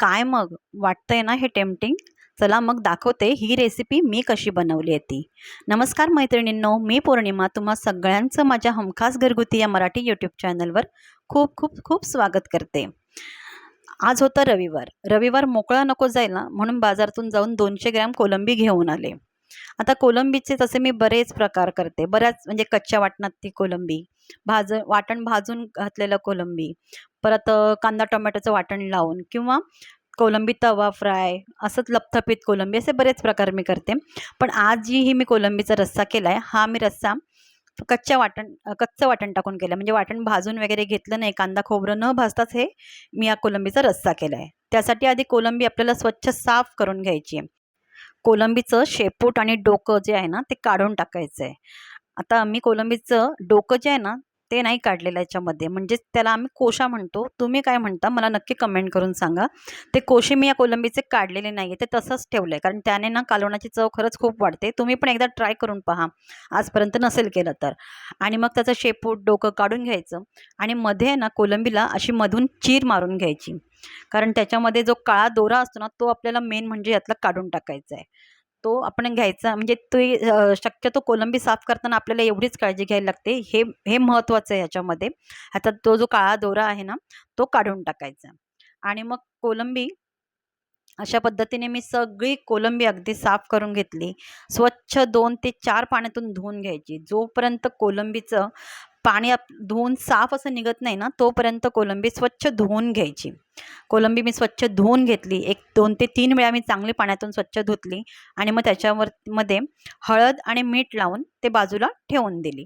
काय मग वाटतंय ना हे टेम्पटिंग? चला मग दाखवते ही रेसिपी मी कशी बनवली आहे ती. नमस्कार मैत्रिणींनो मी पौर्णिमा तुम्हा सगळ्यांचं माझ्या हमखास घरगुती या मराठी यूट्यूब चॅनलवर खूप खूप खूप स्वागत करते. आज होता रविवार. रविवार मोकळा नको जाईल ना म्हणून बाजारातून जाऊन दोनशे ग्रॅम कोलंबी घेऊन आले. आता कोलंबीचे तसे मी बरेच प्रकार करते. बऱ्याच म्हणजे कच्च्या वाटणात ती कोलंबी. भाज वाटण भाजून घातलेलं कोलंबी. परत कांदा टोमॅटोचं वाटण लावून किंवा कोलंबी तवा फ्राय असंच लपथपीत कोलंबी असे बरेच प्रकार मी करते. पण आज जी ही मी कोलंबीचा रस्सा केला आहे हा मी रस्सा कच्च्या वाटण कच्चं वाटण टाकून केलं म्हणजे वाटण भाजून वगैरे घेतलं नाही कांदा खोबरं न भाजताच हे मी या कोलंबीचा रस्सा केला आहे त्यासाठी आधी कोलंबी आपल्याला स्वच्छ साफ करून घ्यायची आहे. कोलंबीचं शेपूट आणि डोकं जे आहे ना ते काढून टाकायचं आहे आता मी कोलंबीचं डोकं जे आहे ना ते नाही काढलेलं याच्यामध्ये. म्हणजेच त्याला आम्ही कोशा म्हणतो. तुम्ही काय म्हणता मला नक्की कमेंट करून सांगा. ते कोशे मी या कोलंबीचे काढलेले नाही आहे ते तसंच ठेवलं आहे कारण त्याने ना कालवणाची चव खरंच खूप वाढते. तुम्ही पण एकदा ट्राय करून पहा. आजपर्यंत नसेल केलं तर. आणि मग त्याचं शेपूट डोकं काढून घ्यायचं. आणि मध्ये आहे ना कोलंबीला अशी मधून चीर मारून घ्यायची. कारण त्याच्यामध्ये जो काळा दोरा असतो ना तो आपल्याला मेन म्हणजे यातला काढून टाकायचा आहे तो आपण घ्यायचा म्हणजे तो शक्यतो कोलंबी साफ करताना आपल्याला एवढीच काळजी घ्यायला लागते. हे हे महत्त्वाचं आहे ह्याच्यामध्ये आता तो जो काळा दोरा आहे ना तो काढून टाकायचा. आणि मग कोलंबी अशा पद्धतीने मी सगळी कोलंबी अगदी साफ करून घेतली. स्वच्छ दोन ते चार पाण्यातून धुवून घ्यायची. जोपर्यंत कोलंबीचं पाणी आप धुवून साफ असं निघत नाही ना तोपर्यंत कोलंबी स्वच्छ धुवून घ्यायची. कोलंबी मी स्वच्छ धुवून घेतली. एक दोन ते तीन वेळा मी चांगली पाण्यातून स्वच्छ धुतली आणि मग त्याच्यावर मध्ये हळद आणि मीठ लावून ते बाजूला ठेवून दिली.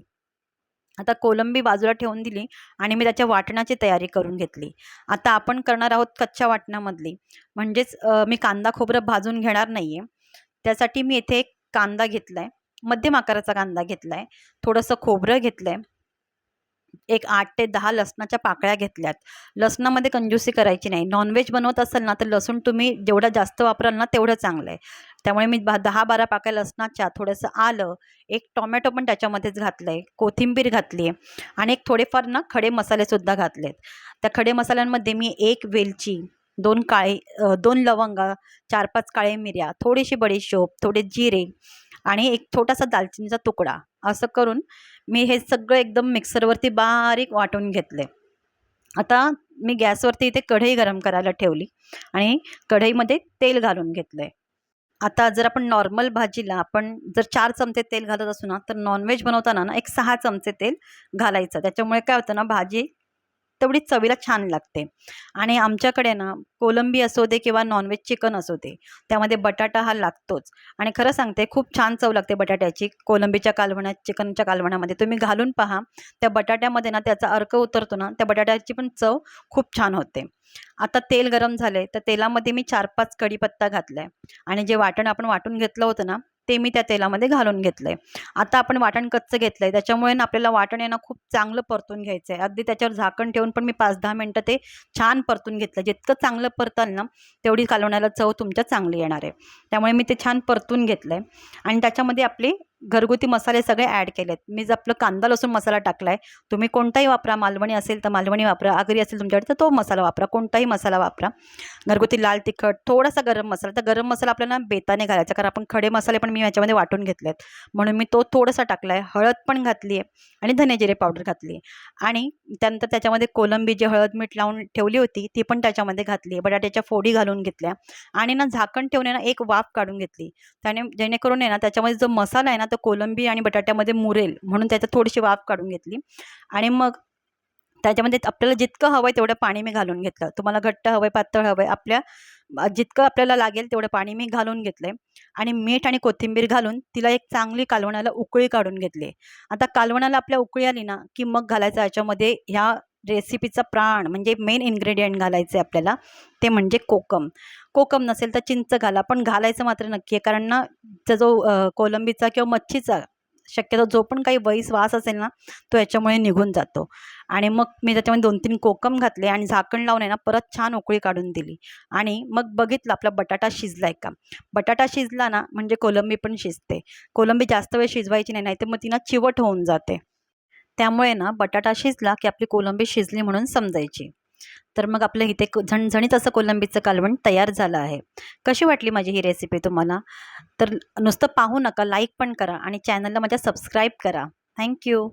आता कोलंबी बाजूला ठेवून दिली आणि मी त्याच्या वाटणाची तयारी करून घेतली. आता आपण करणार आहोत कच्च्या वाटणामधली. म्हणजेच मी कांदा खोबरं भाजून घेणार नाही आहे त्यासाठी मी इथे एक कांदा घेतला आहे मध्यम आकाराचा कांदा घेतला आहे थोडंसं खोबरं घेतलं आहे एक आठ ते दहा लसणाच्या पाकळ्या घेतल्यात. लसणामध्ये कंजूसी करायची नाही. नॉनव्हेज बनवत असाल ना तर लसूण तुम्ही जेवढं जास्त वापराल ना तेवढं चांगलं आहे. त्यामुळे मी बा दहा बारा पाकळ्या लसणाच्या थोडंसं आलं एक टोमॅटो पण त्याच्यामध्येच घातलं आहे कोथिंबीर घातली आहे आणि एक थोडेफार ना खडे मसालेसुद्धा घातलेत. त्या खडे मसाल्यांमध्ये मी एक वेलची दोन काळे दोन लवंगा चार पाच काळे मिऱ्या थोडीशी बडीशोप थोडे जिरे आणि एक छोटासा दालचिनीचा तुकडा. असं करून मी हे सगळं एकदम मिक्सरवरती बारीक वाटून घेतले. आता मी गॅसवरती इथे कढई गरम करायला ठेवली आणि कढईमध्ये तेल घालून घेतलं आहे आता जर आपण नॉर्मल भाजीला आपण जर चार चमचे तेल घालत असू ना तर नॉनव्हेज बनवताना ना एक सहा चमचे तेल घालायचं. त्याच्यामुळे काय होतं ना भाजी तेवढी चवीला छान लागते. आणि आमच्याकडे ना कोलंबी असो दे किंवा नॉनव्हेज चिकन असू दे त्यामध्ये बटाटा हा लागतोच. आणि खरं सांगते खूप छान चव लागते बटाट्याची. कोलंबीच्या कालवणात चिकनच्या कालवणामध्ये तुम्ही घालून पहा. त्या बटाट्यामध्ये ना त्याचा अर्क उतरतो ना त्या बटाट्याची पण चव खूप छान होते. आता तेल गरम झाले तर तेलामध्ये मी चार पाच कढीपत्ता घातला आहे आणि जे वाटण आपण वाटून घेतलं होतं ना ते मी त्या तेलामध्ये घालून घेतलं आहे आता आपण वाटण कच्चं घेतलं आहे त्याच्यामुळे ना आपल्याला वाटण आहे ना खूप चांगलं परतून घ्यायचं आहे अगदी त्याच्यावर झाकण ठेवून पण मी पाच दहा मिनटं ते छान परतून घेतलं. जितकं चांगलं परताल ना तेवढी कालवण्याला चव तुमच्या चांगली येणार आहे. त्यामुळे मी ते छान परतून घेतलं आहे आणि त्याच्यामध्ये आपली घरगुती मसाले सगळे ॲड केलेत. मी जर आपलं कांदा लसूण मसाला टाकला आहे तुम्ही कोणताही वापरा मालवणी असेल तर मालवणी वापरा आगरी असेल तुमच्याकडे तर तो मसाला वापरा कोणताही मसाला वापरा. घरगुती लाल तिखट थोडासा गरम मसाला तर गरम मसाला आपल्याला बेताने घालायचा कारण आपण खडे मसाले पण मी याच्यामध्ये वाटून घेतलेत. म्हणून मी तो थोडासा टाकला आहे हळद पण घातली आहे आणि धने जिरे पावडर घातली आहे आणि त्यानंतर त्याच्यामध्ये कोलंबी जी हळद मीठ लावून ठेवली होती ती पण त्याच्यामध्ये घातली आहे बटाट्याच्या फोडी घालून घेतल्या आणि ना झाकण ठेवून ना एक वाफ काढून घेतली. त्याने जेणेकरून आहे ना त्याच्यामध्ये जो मसाला आहे ना तो कोलंबी आणि बटाट्यामध्ये मुरेल म्हणून त्याच्यात थोडीशी वाफ काढून घेतली. आणि मग त्याच्यामध्ये आपल्याला जितकं हवं आहे तेवढं पाणी मी घालून घेतलं. तुम्हाला घट्ट हवं आहे पातळ हवं आहे आपल्या जितकं आपल्याला लागेल तेवढं पाणी मी घालून घेतलं आहे आणि मीठ आणि कोथिंबीर घालून तिला एक चांगली कालवणाला उकळी काढून घेतली. आता कालवणाला आपल्या उकळी आली ना की मग घालायचं याच्यामध्ये ह्या रेसिपीचा प्राण म्हणजे मेन इन्ग्रेडियंट घालायचं आहे आपल्याला ते म्हणजे कोकम. कोकम नसेल तर चिंच घाला पण घालायचं मात्र नक्की आहे कारण ना जो कोलंबीचा किंवा मच्छीचा शक्यतो जो पण काही वैस वास असेल ना तो याच्यामुळे निघून जातो. आणि मग मी त्याच्यामध्ये दोन तीन कोकम घातले आणि झाकण लावून आहे ना परत छान उकळी काढून दिली. आणि मग बघितलं आपला बटाटा शिजला आहे का? बटाटा शिजला ना म्हणजे कोलंबी पण शिजते. कोलंबी जास्त वेळ शिजवायची नाही तर मग तिनं चिवट होऊन जाते. त्यामुळे ना बटाटा शिजला की आपली कोलंबी शिजली म्हणून समजायची. तर मग आपलं इथे झणझणीत असं कोलंबीचं कालवण तयार झालं आहे. कशी वाटली माझी ही रेसिपी तुम्हाला? तर नुसतं पाहू नका लाईक पण करा आणि चॅनलला माझ्या सबस्क्राईब करा. थँक्यू